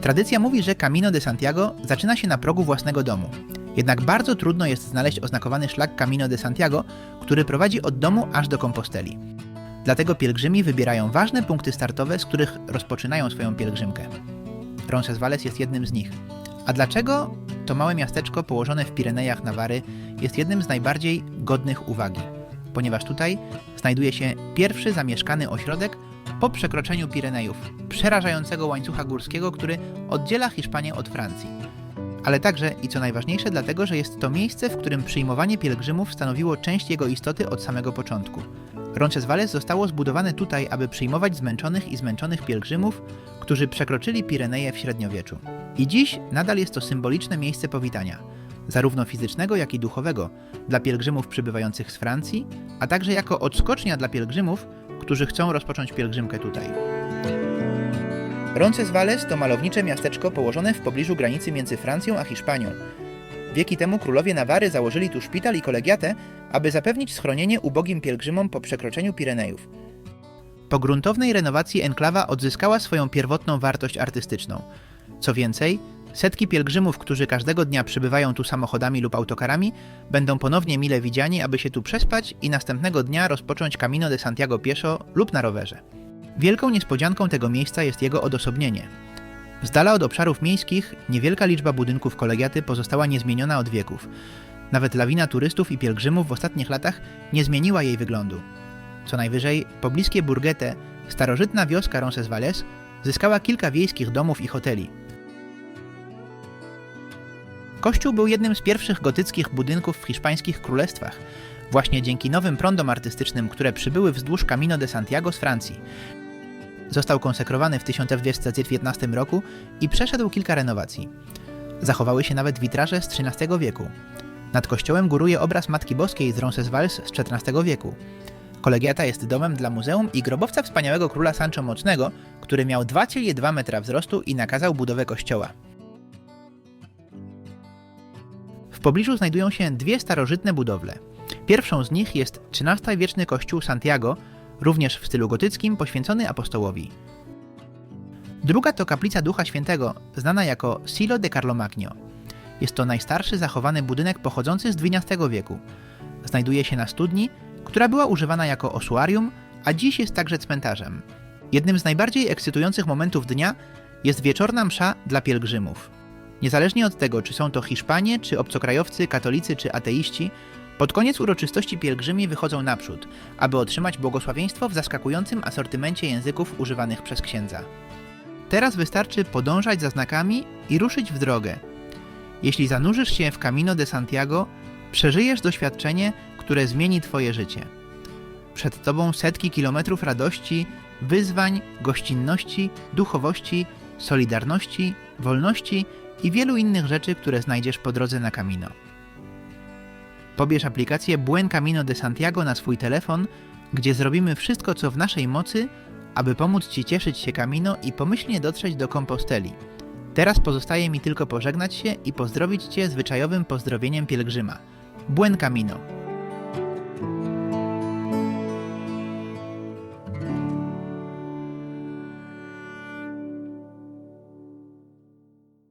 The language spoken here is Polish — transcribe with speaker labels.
Speaker 1: Tradycja mówi, że Camino de Santiago zaczyna się na progu własnego domu. Jednak bardzo trudno jest znaleźć oznakowany szlak Camino de Santiago, który prowadzi od domu aż do Komposteli. Dlatego pielgrzymi wybierają ważne punkty startowe, z których rozpoczynają swoją pielgrzymkę. Roncesvalles jest jednym z nich. A dlaczego to małe miasteczko położone w Pirenejach Nawary jest jednym z najbardziej godnych uwagi? Ponieważ tutaj znajduje się pierwszy zamieszkany ośrodek po przekroczeniu Pirenejów, przerażającego łańcucha górskiego, który oddziela Hiszpanię od Francji. Ale także i co najważniejsze, dlatego, że jest to miejsce, w którym przyjmowanie pielgrzymów stanowiło część jego istoty od samego początku. Roncesvalles zostało zbudowane tutaj, aby przyjmować zmęczonych i zmęczonych pielgrzymów, którzy przekroczyli Pireneje w średniowieczu. I dziś nadal jest to symboliczne miejsce powitania, zarówno fizycznego, jak i duchowego, dla pielgrzymów przybywających z Francji, a także jako odskocznia dla pielgrzymów, którzy chcą rozpocząć pielgrzymkę tutaj. Roncesvalles to malownicze miasteczko położone w pobliżu granicy między Francją a Hiszpanią. Wieki temu królowie Nawary założyli tu szpital i kolegiatę, aby zapewnić schronienie ubogim pielgrzymom po przekroczeniu Pirenejów. Po gruntownej renowacji enklawa odzyskała swoją pierwotną wartość artystyczną. Co więcej, setki pielgrzymów, którzy każdego dnia przybywają tu samochodami lub autokarami, będą ponownie mile widziani, aby się tu przespać i następnego dnia rozpocząć Camino de Santiago pieszo lub na rowerze. Wielką niespodzianką tego miejsca jest jego odosobnienie. Z dala od obszarów miejskich niewielka liczba budynków kolegiaty pozostała niezmieniona od wieków. Nawet lawina turystów i pielgrzymów w ostatnich latach nie zmieniła jej wyglądu. Co najwyżej, pobliskie Burgete, starożytna wioska Roncesvalles, zyskała kilka wiejskich domów i hoteli. Kościół był jednym z pierwszych gotyckich budynków w hiszpańskich królestwach, właśnie dzięki nowym prądom artystycznym, które przybyły wzdłuż Camino de Santiago z Francji. Został konsekrowany w 1219 roku i przeszedł kilka renowacji. Zachowały się nawet witraże z XIII wieku. Nad kościołem góruje obraz Matki Boskiej z Roncesvalles z XIV wieku. Kolegiata jest domem dla muzeum i grobowca wspaniałego króla Sancho Mocnego, który miał 2,2 metra wzrostu i nakazał budowę kościoła. Pobliżu znajdują się dwie starożytne budowle. Pierwszą z nich jest XIII-wieczny kościół Santiago, również w stylu gotyckim, poświęcony apostołowi. Druga to kaplica Ducha Świętego, znana jako Silo de Carlomagno. Jest to najstarszy zachowany budynek pochodzący z XII wieku. Znajduje się na studni, która była używana jako ossuarium, a dziś jest także cmentarzem. Jednym z najbardziej ekscytujących momentów dnia jest wieczorna msza dla pielgrzymów. Niezależnie od tego, czy są to Hiszpanie, czy obcokrajowcy, katolicy, czy ateiści, pod koniec uroczystości pielgrzymi wychodzą naprzód, aby otrzymać błogosławieństwo w zaskakującym asortymencie języków używanych przez księdza. Teraz wystarczy podążać za znakami i ruszyć w drogę. Jeśli zanurzysz się w Camino de Santiago, przeżyjesz doświadczenie, które zmieni Twoje życie. Przed Tobą setki kilometrów radości, wyzwań, gościnności, duchowości, solidarności, wolności i wielu innych rzeczy, które znajdziesz po drodze na Camino. Pobierz aplikację Buen Camino de Santiago na swój telefon, gdzie zrobimy wszystko, co w naszej mocy, aby pomóc Ci cieszyć się Camino i pomyślnie dotrzeć do Komposteli. Teraz pozostaje mi tylko pożegnać się i pozdrowić Cię zwyczajowym pozdrowieniem pielgrzyma. Buen Camino.